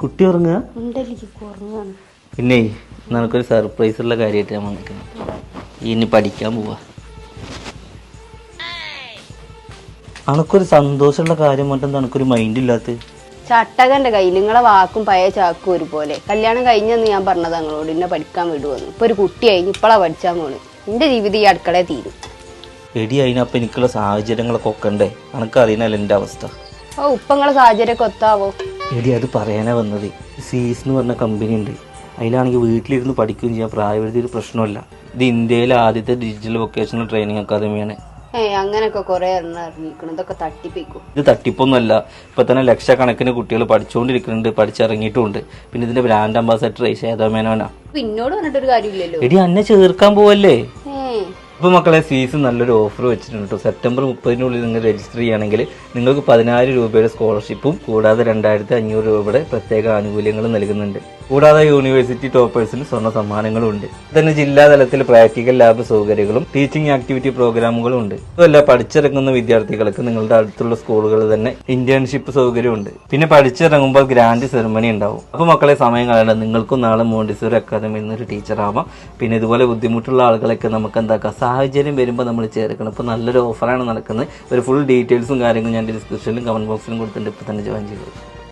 കുട്ടി ഉറങ്ങുക? പിന്നെ നമുക്കൊരു സർപ്രൈസ് ഉള്ള കാര്യമായിട്ട് ഞാൻ വന്നിരിക്കുന്നത് ഇനി പഠിക്കാൻ പോവാ. അനക്കൊരു സന്തോഷമുള്ള കാര്യം മറ്റെന്താ അനക്കൊരു മൈൻഡ് ഇല്ലാത്ത ചട്ടകന്റെ കയ്യിൽ നിങ്ങളെ വാക്കും പയ ചാക്കും ഒരുപോലെ. കല്യാണം കഴിഞ്ഞെന്ന് ഞാൻ പറഞ്ഞത് ഞങ്ങളോട് ഇന്നെ പഠിക്കാൻ വിടുവെന്ന്. ഇപ്പൊ ഒരു കുട്ടിയായി. ഇപ്പളാ പഠിച്ചാൽ പോണ്. എന്റെ ജീവിതം ഈ അടുക്കളയെ തീരും. എടി അതിനപ്പം എനിക്കുള്ള സാഹചര്യങ്ങളൊക്കെ ഒക്കണ്ടേ അനക്ക് അറിയണല്ലോ എന്റെ അവസ്ഥ? ഓ ഉപ്പങ്ങളെ സാഹചര്യമൊക്കെ ഒത്താവോ? എടി അത് പറയാനാ വന്നത്. സീസ് എന്ന് പറഞ്ഞ കമ്പനി ഉണ്ട്. അതിലാണെങ്കിൽ വീട്ടിലിരുന്ന് പഠിക്കുകയും ചെയ്യാൻ പ്രായപരിധി ഒരു പ്രശ്നമല്ല ഇത് ഇന്ത്യയിലെ ആദ്യത്തെ ഡിജിറ്റൽ വൊക്കേഷണൽ ട്രെയിനിങ് അക്കാദമിയാണ് അങ്ങനെയൊക്കെ കുറെ എണ്ണം ഇറങ്ങിക്കണം ഇതൊക്കെ തട്ടിപ്പിക്കും. ഇത് തട്ടിപ്പൊന്നുമല്ല. ഇപ്പൊ തന്നെ ലക്ഷക്കണക്കിന് കുട്ടികൾ പഠിച്ചുകൊണ്ടിരിക്കുന്നുണ്ട്. പഠിച്ചിറങ്ങിയിട്ടുമുണ്ട്. പിന്നെ ഇതിന്റെ ബ്രാൻഡ് അംബാസഡർ ശ്വേതാമേനോനാ പിന്നോട് പറഞ്ഞിട്ടൊരു കാര്യമില്ലല്ലോ. എടി അന്നെ ചേർക്കാൻ പോവല്ലേ? ഇപ്പൊ മക്കളെ സീസൺ നല്ലൊരു ഓഫർ വെച്ചിട്ടുണ്ട് കേട്ടോ സെപ്റ്റംബർ മുപ്പതിനുള്ളിൽ നിങ്ങൾ രജിസ്റ്റർ ചെയ്യുകയാണെങ്കിൽ നിങ്ങൾക്ക് പതിനായിരം രൂപയുടെ സ്കോളർഷിപ്പും കൂടാതെ രണ്ടായിരത്തി അഞ്ഞൂറ് രൂപയുടെ പ്രത്യേക ആനുകൂല്യങ്ങളും നൽകുന്നുണ്ട്. കൂടാതെ യൂണിവേഴ്സിറ്റി ടോപ്പേഴ്സിന് സ്വർണ സമ്മാനങ്ങളും ഉണ്ട് തന്നെ ജില്ലാതലത്തിൽ പ്രാക്ടിക്കൽ ലാബ് സൗകര്യങ്ങളും ടീച്ചിങ് ആക്ടിവിറ്റി പ്രോഗ്രാമുകളും ഉണ്ട് ഇതുമല്ല പഠിച്ചിറങ്ങുന്ന വിദ്യാർത്ഥികൾക്ക് നിങ്ങളുടെ അടുത്തുള്ള സ്കൂളുകളിൽ തന്നെ ഇന്റേൺഷിപ്പ് സൗകര്യമുണ്ട്. പിന്നെ പഠിച്ചിറങ്ങുമ്പോൾ ഗ്രാൻഡ് സെറമണി ഉണ്ടാവും. അപ്പൊ മക്കളെ സമയം കളയണ്ട. നിങ്ങൾക്കും നാളെ മോണ്ടിസൂർ അക്കാദമിയിൽ ടീച്ചർ ആവാം. പിന്നെ ഇതുപോലെ ബുദ്ധിമുട്ടുള്ള ആളുകളൊക്കെ നമുക്ക് എന്താക്കാം? സാഹചര്യം വരുമ്പോൾ നമ്മൾ ചേർക്കണം. ഇപ്പൊ നല്ലൊരു ഓഫറാണ് നടക്കുന്നത്. ഒരു ഫുൾ ഡീറ്റെയിൽസും കാര്യങ്ങളും ഞാൻ ഡിസ്ക്രിപ്ഷനിലും കമന്റ് ബോക്സിലും കൊടുത്തിട്ടുണ്ട്. ഇപ്പൊ തന്നെ ജോയിൻ ചെയ്തു